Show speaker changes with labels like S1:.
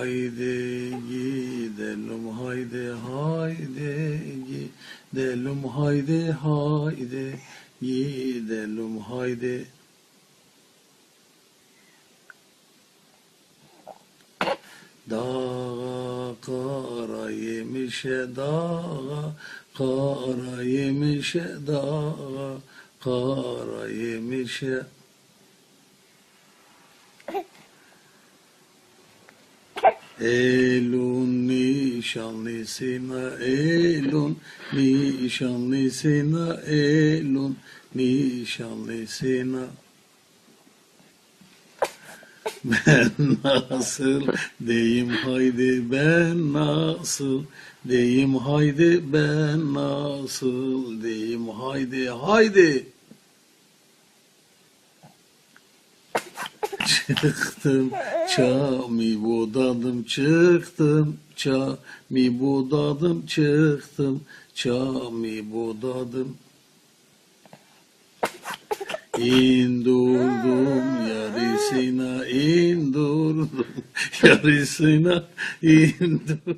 S1: haydi gidelim haydi haydi gidelim haydi haydi gidelim haydi. Dağa kara yemişe dağa kara yemişe dağa kara yemişe Elun nişanlısına elun nişanlısına elun nişanlısına ben nasıl deyim haydi ben nasıl deyim haydi ben nasıl deyim haydi haydi Çıktım çami budadım çıktım çami budadım çıktım çami budadım. İndurdum yarısına indurdum yarısına indur